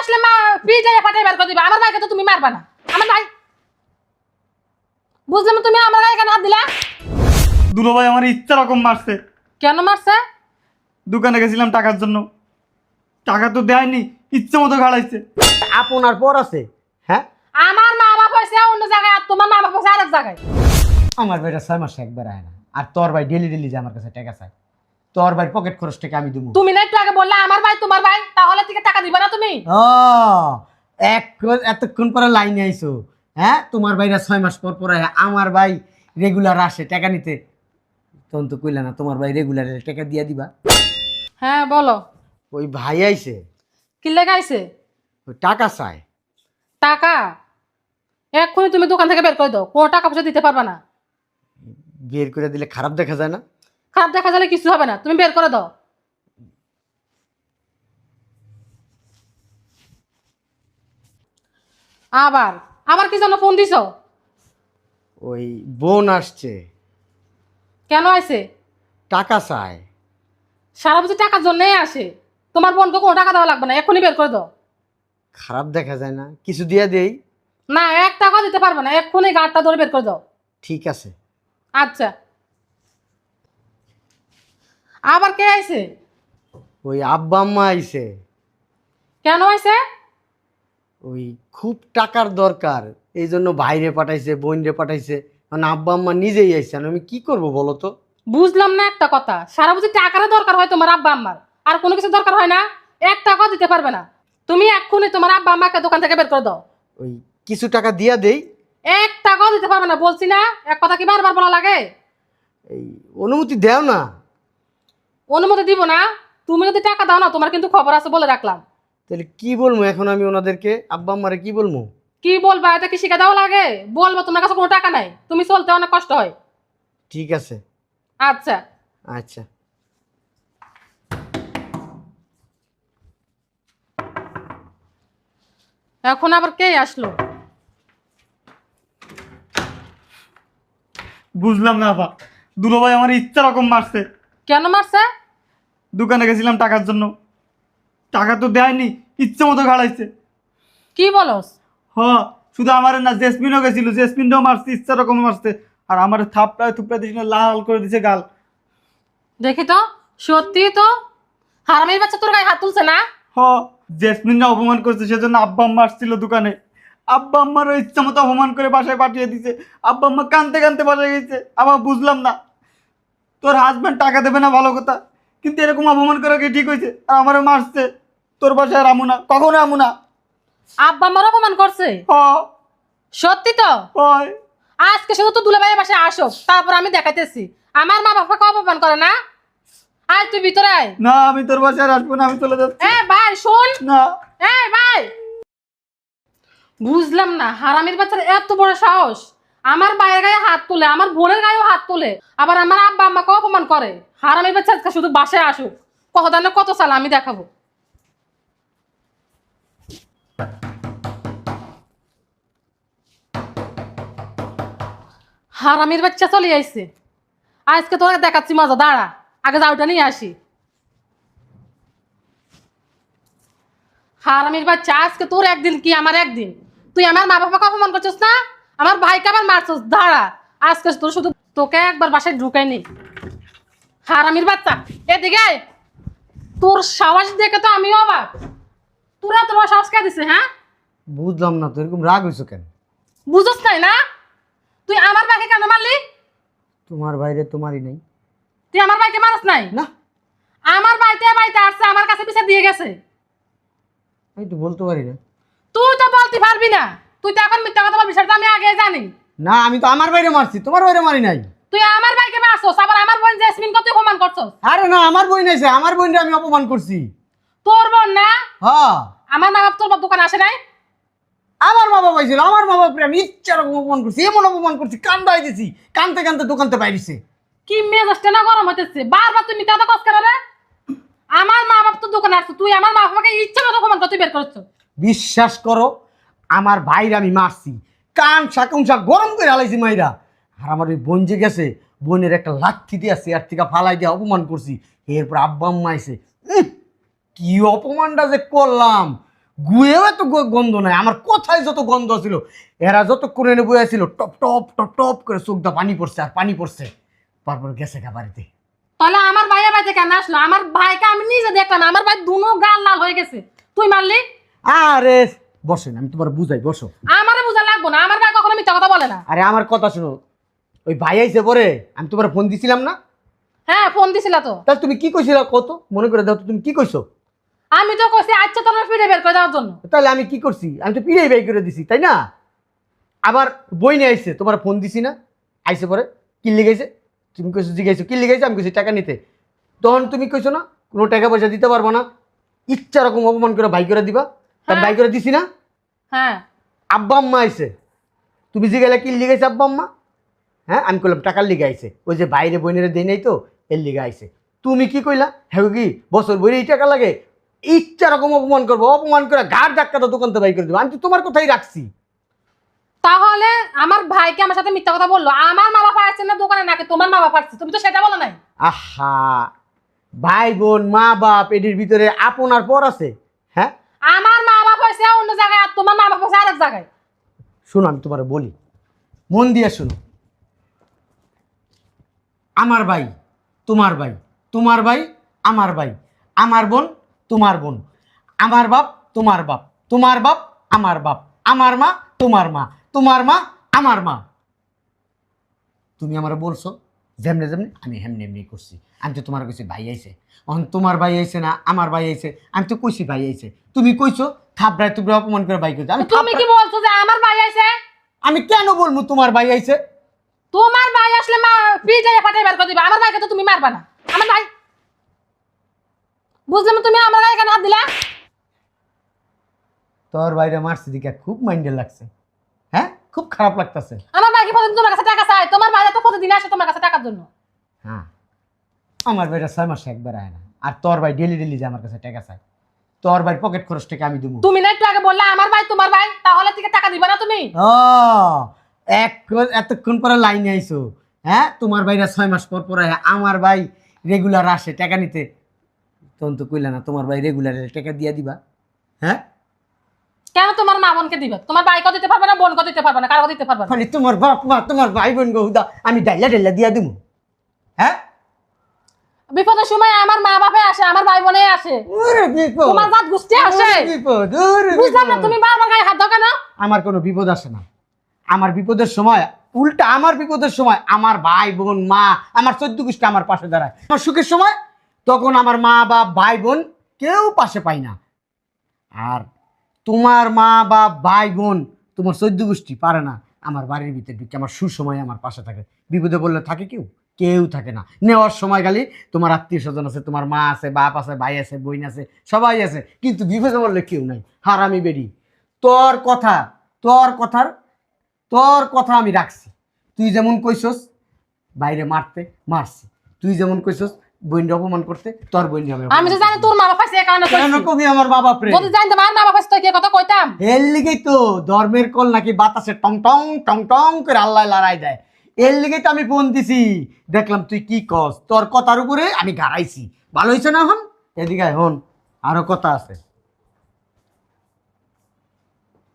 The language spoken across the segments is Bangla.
আসলে মা পিটাই ফাটাই বের করে দিবা। আমার ভাইকে তো তুমি মারবা না। আমার ভাই। বুঝলাম তুমি আমার ভাই কেন হাত দিলা? দুলো ভাই আমার ইচ্ছা রকম মারছে। কেন মারছে? দোকানে গেছিলাম টাকার জন্য। টাকা তো দেয়নি ইচ্ছে মতো ঘাড়াইছে। আপনার পর আছে হ্যাঁ? আমার মা বাপ হয়েছে অন্য জায়গায় আর তোমার মা বাপ হয়েছে আরেক জায়গায়। আমার ভাইটা ছয় মাসে একবার আয় না। আর তোর ভাই ডেলি ডেলি যে আমার কাছে টাকা চাই তোর ভাই পকেট খরচ থেকে আমি দেবো। তুমি না বললে আমার ভাই তোমার ভাই তাহলে থেকে টাকা দিবে না তুমি? ও এক এতক্ষণ পরে লাইনে আইছো। হ্যাঁ তোমার ভাইরা ছয় মাস পর পর আমার ভাই রেগুলার আসে টাকা নিতে। তখন তো কইলা না তোমার ভাই রেগুলার টাকা দিয়া দিবা। হ্যাঁ বলো। ওই ভাই আইছে। কি লেগে আইছে? ওই টাকা চায়। টাকা? এক্ষুনি তুমি দোকান থেকে বের করে দাও কোনো টাকা পয়সা দিতে পারবে না। বের করে দিলে খারাপ দেখা যায় না? খারাপ দেখা গেলে কিছু হবে না তুমি বের করে দাও। আবার আবার কি জন্য ফোন দিছ? ওই বোন আসছে। কেন আইছে? টাকা চায়। সারা বছর টাকার জন্যই আসে। তোমার বোনকে কোনো টাকা দেওয়া লাগবে না এখনই বের করে দাও। খারাপ দেখা যায় না কিছু দিয়া দেই। না এক টাকা দিতে পারবে না এক্ষুনি গাড়টা ধরে বের করে দাও। ঠিক আছে। আচ্ছা। আবার কে আইছে? ওই আব্বা আম্মা আইছে। কেন আইছে? ওই খুব টাকার দরকার। এই জন্য ভাইরে পাঠাইছে বোনরে পাঠাইছে। মানে আব্বা আম্মা নিজেই আইছেন। আমি কি করব বলো তো? বুঝলাম না একটা কথা। সারা বছর টাকারও দরকার হয় তোমার আব্বা আম্মার। আর কোনো কিছু দরকার হয় না। এক টাকাও দিতে পারবে না। তুমি এক্ষুনি তোমার আব্বা আম্মাকে দোকান থেকে বের করে দাও। ওই কিছু টাকা দিয়া দেই? এক টাকাও দিতে পারবে না বলছি না। এক কথা কি বারবার বলা লাগে? এই অনুমতি দেও না। অনুমতি দিব না। তুমি যদি টাকা দাও না তোমার কিন্তু খবর আছে বলে রাখলাম। তাহলে কি বলব এখন আমি ওনাদেরকে? আব্বা আম্মারে কি বলব? কি বলবা? এটা কি শিখা দাও লাগে? বলব তোমার কাছে কোনো টাকা নাই। তুমি চলতে অনেক কষ্ট হয়। ঠিক আছে। আচ্ছা। আচ্ছা। এখন আবার কে আসলো? বুঝলাম না আপা। দুলো ভাই আমার ইচ্ছা রকম মারছে। কেন মারছে? দোকানে গেছিলাম টাকার জন্য। টাকা তো দেয়নি ইচ্ছে মতো ঘাড়াইছে কি বলস? হ শুধু আমার না জেসমিনও গেছিল জেসমিনটাও মারছে ইচ্ছা রকম মারছে। আর আমার থাপড়ায় থুপড়ায় দিয়েছিল লাল করে দিছে গাল। দেখি তো সত্যি তো? হারামির বাচ্চা তোর গায়ে হাত তুলছে না? হ জেসমিনরা অপমান করছে সেজন্য আব্বা আম্মা আসছিল দোকানে। আব্বা আম্মারও ইচ্ছা মতো অপমান করে বাসায় পাঠিয়ে দিছে। আব্বা আম্মা কানতে কানতে বাসায় গেছে আমার বুঝলাম না। তোর হাজব্যান্ড টাকা দেবে না ভালো কথা। কিন্তু এরকম অপমান করা কি ঠিক হয়েছে? আর আমারও মারছে। তোর বাসায় আর আমু না। কখনো আমু না। আব্বা আমার অপমান করছে। হ সত্যি তো? হয়। আজকে শুধু তো দুলাভাইয়ের বাসায় আসো তারপর আমি দেখাইতেছি। আমার মা বাবাকে অপমান করে না? আয় তুই ভিতরে আয়। না আমি তোর বাসায় আর আসব না আমি চলে যাচ্ছি। এ ভাই শোন। না। এ ভাই। বুঝলাম না হারামির বাচ্চার এত বড় সাহস। আমার বাইরের গায়ে হাত তুলে আমার বোনের গায়েও হাত তুলে আবার আমার আব্বা আম্মাকে অপমান করে। হারামির বাচ্চা আজকে শুধু বাসায় আসুক। কত দানে কত সাল আমি দেখাবো। হারামির বাচ্চা চলে আইছে। আজকে তোরা দেখাচ্ছি, মজা, দাঁড়া। আগে যাওটা নিয়ে আসি। হারামির বাচ্চা, আজকে তোর একদিন কি, আমার একদিন? তুই আমার মা বাবাকে অপমান করছিস না? আমার ভাইকে আবার মারছিস, দাঁড়া। আজকে তোর শুধু তোকে একবার বাসায় ঢুকাই নি। হারামির বাচ্চা, এদিকে তোর সাহস দেখে তো আমিও অবাক। তোরা তোর সাহস কে দিছে হ্যাঁ? বুঝলাম না তো এরকম রাগ হয়েছো কেন? বুঝোস নাই না? তুই আমার ভাইকে কেন মারলি? তোমার বাইরে তোমারই নেই। তুই আমার ভাইকে মারস নাই? না। আমার বাড়িতে বাড়িতে আসছে আমার কাছে পিছা দিয়ে গেছে। আমি তো বলতে পারি না। তুই তো বলতে পারবি না। তুই তো এখন মিথ্যা কথা বলবি সেটা আমি আগে জানি। না আমি তো আমার বাইরে মারছি তোমার বাইরে মারি নাই। তুই আমার ভাইকে মারছস আবার আমার বোন জেসমিন কত অপমান করছস? আরে না আমার বই নাইছে আমার বোনটা আমি অপমান করছি। তোর বোন না? হ্যাঁ। আমার মা বাপ তোর দোকান আসে নাই? আমার মা বাবা ছিল আমার মা বাপরে আমি ইচ্ছা রকম অপমান করছি এমন অপমান করছি কান্দাই দিছি কানতে কানতে দোকানতে বাইরেছে কি মেজাজটা না গরম হতেছে বারবার তুই মিথ্যা কথা কস কেন রে? আমার মা বাপ তোর দোকানে আসছে তুই আমার মা বাবাকে ইচ্ছা মতো অপমান করতে বের করছ। বিশ্বাস করো আমার ভাইরা আমি মারছি। কান শাকুংসা গরম করে হালাইছি মাইরা। আর আমার ওই বোন যে গেছে বোনের একটা লাথি দিয়ে চেয়ার থেকে ফালাই দিয়ে অপমান করছি। এরপর আব্বা আম্মা উহ, কি অপমানটা যে করলাম? গুয়েও এত গন্ধ নাই। আমার কোথায় যত গন্ধ ছিল এরা যত করে এনে বয়ে ছিল টপ টপ টপ টপ করে চোখ দা পানি পড়ছে আর পানি পড়ছে। তারপর গেছে গা বাড়িতে। তাহলে আমার ভাইয়া বাড়িতে কেন আসলো? আমার ভাইকে আমি নিজে দেখলাম আমার ভাই দুনো গাল লাল হয়ে গেছে। তুই মারলি? আরে বসেন আমি তোমার বুঝাই বসো। আমারে বুঝা লাগবো না। আমার ভাই কখনো মিথ্যা কথা বলে না। আরে আমার কথা শোনো। ওই ভাই আইসে পরে আমি তোমার ফোন দিছিলাম না? হ্যাঁ ফোন দিছিল তো। তাহলে তুমি কি কইছিল কত মনে করে দাও তো তুমি কি কইছো? আমি তো কইছি আচ্ছা তোমার ফিরে বের করে দেওয়ার জন্য। তাহলে আমি কি করছি? আমি তো পিড়াই বাই করে দিছি তাই না? আবার বই নিয়ে আইসে তোমার ফোন দিছি না? আইসে পরে? কি লিখেছে তুমি কইছো জিজ্ঞাসা কি লিখেছে আমি কইছি টাকা নিতে। তখন তুমি কইছো না কোনো টাকা পয়সা দিতে পারব না। ইচ্ছা রকম অপমান করে বাই করে দিবা। তা হ্যাঁ। বাই করে দিছি না? হ্যাঁ। আব্বা আম্মা আইসে তুমি জিজ্ঞাসা কি লিখেছে আব্বা আম্মা? হ্যাঁ আমি কইলাম টাকার লিগে আইছে। ওই যে বাইরে বইনের দেই নাই তো এর লিগে আইছে। তুমি কি কইলা? হ্যাঁ কি বছর বইরে এই টাকা লাগে? ইচ্ছা রকম অপমান করব অপমান করে ঘাট ধাক্কা তো দোকান থেকে বাই করে দেবো। আমি তো তোমার কোথায় রাখছি? তাহলে আমার ভাইকে আমার সাথে মিথ্যা কথা বলল। আমার মা বাবা আসছে না দোকানে নাকি তোমার মা বাবা তুমি তো সেটা বলো নাই। আহা ভাই বোন মা বাপ এটির ভিতরে আপনার পর আছে হ্যাঁ? আমার মা বাবা হয়েছে অন্য জায়গায় আর তোমার মা বাবা হয়েছে আরেক জায়গায়। শোনো আমি তোমার বলি মন দিয়ে শোনো। আমার ভাই তোমার ভাই তোমার ভাই আমার ভাই আমার বোন তোমার বোন। আমার বাপ তোমার বাপ। তোমার বাপ আমার বাপ। আমার মা তোমার মা। তোমার মা আমার মা। তুমি আমার বলছো যেমনি যেমনি আমি হেমনি এমনি করছি। আমি তো তোমার কইছি ভাই আইছে। অন তোমার ভাই আইছে না আমার ভাই আইছে। আমি তো কইছি ভাই আইছে। তুমি কইছো থাপড়ায় তুমি অপমান করে ভাই কইছো আমি তুমি কি বলছো যে আমার ভাই আছে আমি কেন বলব তোমার ভাই আইছে? তোমার ভাই আসলে মা পিটাইয়া ফাটাই বের করে দিবা। আমার ভাইকে তো তুমি মারবা না। আমার ভাই বুঝলাম তুমি আমার ভাই কেন হাত দিলা? তোর বাইরে মারছি দিকে খুব মাইন্ডে লাগছে। হ্যাঁ? খুব খারাপ লাগতেছে। আমার ভাই কি প্রতিদিন তোমার কাছে টাকা চাই তোমার ভাই তো প্রতিদিন আসে তোমার কাছে টাকার জন্য। হ্যাঁ। আমার বাইরে ছয় মাসে একবার আয় না। আর তোর ভাই ডেলি ডেলি যে আমার কাছে টাকা চাই তোর ভাই পকেট খরচ টাকা আমি দেবো। তুমি না একটু আগে বললে আমার ভাই তোমার ভাই তাহলে থেকে টাকা দিবা না তুমি? ও এক এতক্ষণ পরে লাইনে আইছো। হ্যাঁ? তোমার ভাইরা ছয় মাস পর পর আয়। আমার ভাই রেগুলার আসে টাকা নিতে। তখন তো কইলা না তোমার ভাই রেগুলার টাকা দিয়া দিবা। হ্যাঁ? কেন তোমার মা বোনকে দিবে? তোমার ভাইকে দিতে পারবে না বোনকে দিতে পারবে না কারও দিতে পারবে না। মানে তোমার বাপ মা তোমার ভাই বোন গৌদা আমি ডাইলা ডাইলা দিয়া দিব হ্যাঁ? বিপদের সময় আমার মা বাপে আসে আমার ভাই বোনে আসে। ওরে বিপদ। তোমার জাত গোষ্ঠী আসে। বিপদ ওরে বুঝলাম না তুমি বারবার গায়ে হাত দাও কেন? আমার কোনো বিপদ আসে না। আমার বিপদের সময় উল্টা আমার বিপদের সময় আমার ভাই বোন মা আমার চোদ্দ গোষ্ঠী আমার পাশে দাঁড়ায়। আমার সুখের সময় তখন আমার মা বাপ, ভাই বোন কেউ পাশে পায় না। আর তোমার মা বাপ, ভাই বোন তোমার চোদ্দ গোষ্ঠী পারে না। আমার বাড়ির ভিতরে ঢুকে আমার সুসময় আমার পাশে থাকে। বিপদে বললে থাকে কেউ? কেউ থাকে না। নেওয়ার সময় খালি তোমার আত্মীয় স্বজন আছে, তোমার মা আছে, বাপ আছে, ভাই আছে, বোন আছে, সবাই আছে। কিন্তু বিপদে বললে কেউ নাই। হারামি বেরি তোর কথা, তোর কথার, তোর কথা আমি রাখছি। তুই যেমন কইছস বাইরে মারতে মারছি। তুই যেমন কইছস অপমান করতে তোর বইন আমি আমি তো জানি তোর মা কারণে কেন। কবি আমার বাবা প্রেম? যদি জানতাম আমার মা কি কথা কইতাম। এর লিগেই তো ধর্মের কল নাকি বাতাসে টং টং টং টং করে আল্লাহ লড়াই দেয়। এর লিগেই তো আমি ফোন দিছি। দেখলাম তুই কি কস? তোর কথার উপরে আমি গাড়াইছি। ভালো হয়েছে না হন এদিকে হন। আরও কথা আছে।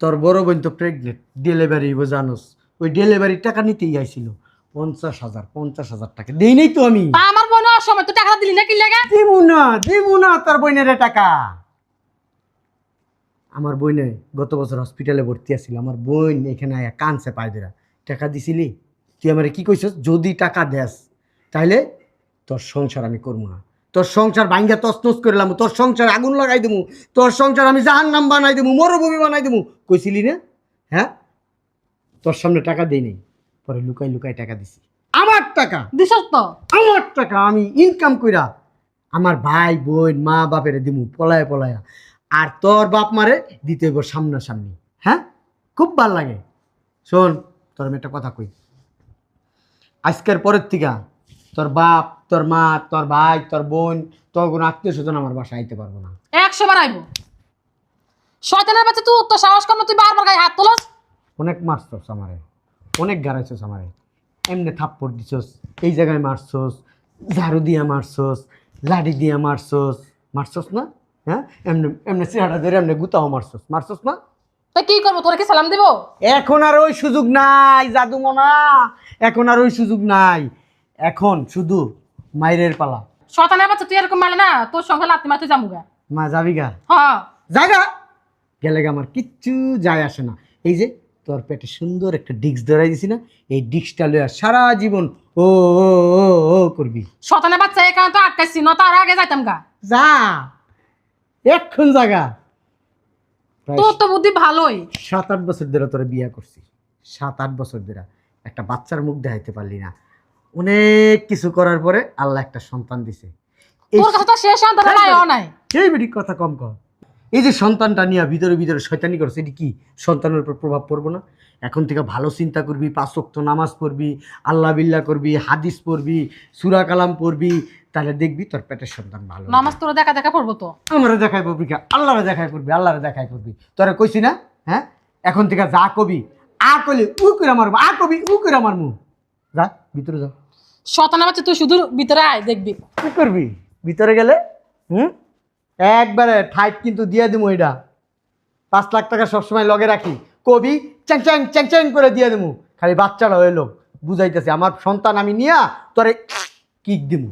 তোর বড় বোন তো প্রেগনেন্ট ডেলিভারি জানোস। ওই ডেলিভারির টাকা নিতেই আইছিল। পঞ্চাশ হাজার পঞ্চাশ হাজার টাকা। দেই নাই তো আমি। বোন সময় তুই টাকা দিলি না কি লেগে? দিমু না দিমু না তোর বইনের টাকা। আমার বইনে গত বছর হসপিটালে ভর্তি আছিল, আমার বোন এখানে আয়া কানছে পায় দিরা টাকা দিছিলি? তুই আমার কি কইছস? যদি টাকা দেস, তাইলে তোর সংসার আমি করব না। তোর সংসার ভাঙ্গা তসনস করলাম তোর সংসার আগুন লাগাই দেবো তোর সংসার আমি জাহান নাম বানাই দেবো মরুভূমি বানাই দেবো কইছিলি না? হ্যাঁ? তোর সামনে টাকা দেই পরে লুকাই লুকাই টাকা দিছি। আমার টাকা। দিছস তো? আমার টাকা আমি ইনকাম কইরা আমার ভাই বোন মা বাপের দিমু পলায় পলায়া। আর তোর বাপ মারে দিতে হইব সামনাসামনি। হ্যাঁ? খুব ভালো লাগে। শোন তোর আমি একটা কথা কই। আজকের পরের থেকে তোর বাপ তোর মা তোর ভাই তোর বোন তোর কোনো আত্মীয় স্বজন আমার বাসায় আইতে পারব না। একশো বার আইবো। শয়তানের বাচ্চা তুই তো সাহস না তুই বারবার গায়ে হাত তোলস। অনেক মারছস আমারে। অনেক গাড়াইছস আমারে। এমনি থাপ্পড় দিছস এই জায়গায় মারছস ঝাড়ু দিয়া মারছস লাঠি দিয়া মারছস মারছস না? হ্যাঁ? এমনি এমনি চেহারা ধরে এমনি গুতাও মারছস মারছস না? তো কি করব তোরা কি সালাম দিব? এখন আর ওই সুযোগ নাই জাদু মনা এখন আর ওই সুযোগ নাই। এখন শুধু মাইরের পালা। শতানের বাচ্চা তুই এরকম মারলে না তোর সঙ্গে লাত্তি মারতে যামুগা মা যাবি গা? হ্যাঁ জাগা গেলে গা আমার কিচ্ছু যায় আসে না। এই যে তোর পেটে সুন্দর একটা ডিস্ক ধরাই দিছি না এই ডিস্কটা লইয়া সারা জীবন ও ও করবি। শতানের বাচ্চা কারণে তো আটকাইছি ন তার আগে যাইতাম গা। যা জাগা। প্রায় তোর তো বুদ্ধি ভালোই। সাত আট বছর ধরে তোরা বিয়া করছি। সাত আট বছর ধরে। একটা বাচ্চার মুখ দেখাইতে পারলি না। অনেক কিছু করার পরে আল্লাহ একটা সন্তান দিছে। তোর তো শেষ সন্তান নাই ও নাই। এই বেটি কথা কম কর। এই যে সন্তানটা নিয়ে ভিতরে ভিতরে শয়তানি করছে এটি কি? সন্তানের উপর প্রভাব পড়ব না? এখন থেকে ভালো চিন্তা করবি পাঁচক্ত নামাজ পড়বি আল্লাহ বিল্লাহ করবি হাদিস পড়বি সুরা কালাম পড়বি তাহলে দেখবি তোর পেটের সন্তান ভালো নামাজ তোরা দেখা দেখা পড়ব তো? আমারে দেখাই পড়বি কে? আল্লাহরে দেখাই পড়বি আল্লাহরে দেখাই পড়বি। তোরা কইছি না হ্যাঁ? এখন থেকে যা কবি আ কইলে উ করে মারবো আ কবি উ করে মারমু। যা ভিতরে যা। শতানের বাচ্চা তুই শুধু ভিতরে আয় দেখবি। কি করবি? ভিতরে গেলে হুম? একবারে ঠাইট কিন্তু দিয়ে দিবো এটা। পাঁচ লাখ টাকা সবসময় লগে রাখি। কবি চ্যাং চ্যাং চ্যাং চ্যাং করে দিয়ে দেবো খালি বাচ্চারা হইল, বুঝাইতেছে, আমার সন্তান আমি নিয়া তোরে কিক দিমু।